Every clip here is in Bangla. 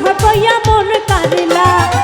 কথা কইয়া মন কারিলা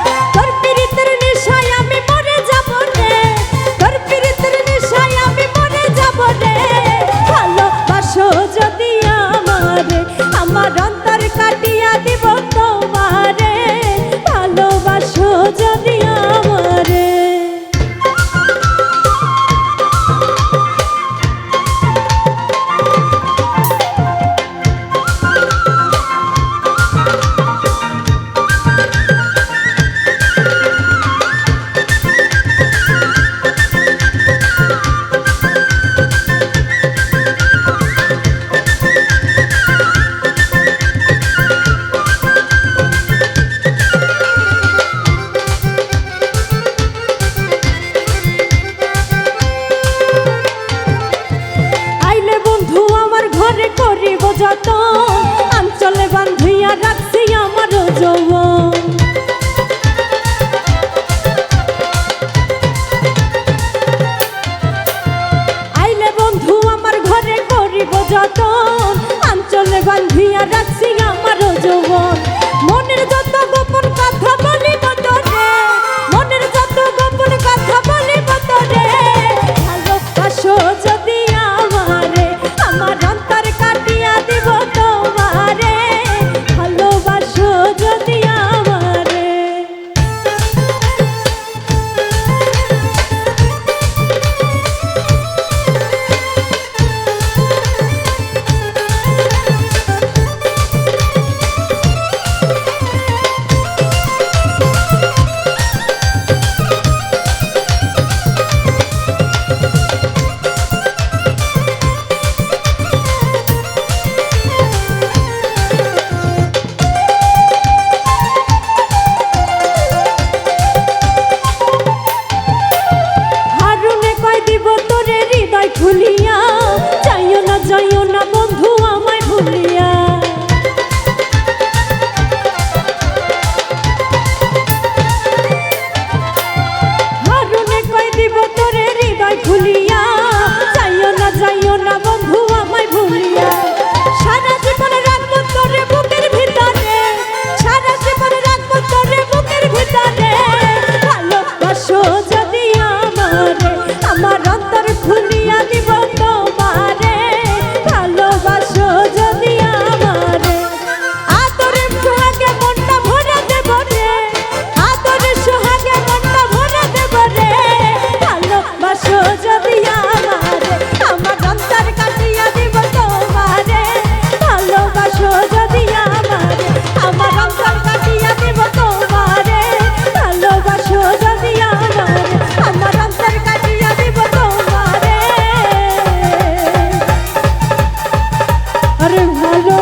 যত আঞ্চলে বান্ধিয়া রাখছি আমার আইলে বন্ধু আমার ঘরে করিব যত আঞ্চলে বান্ধিয়া রাখছি আমার যৌবন। আর ভালো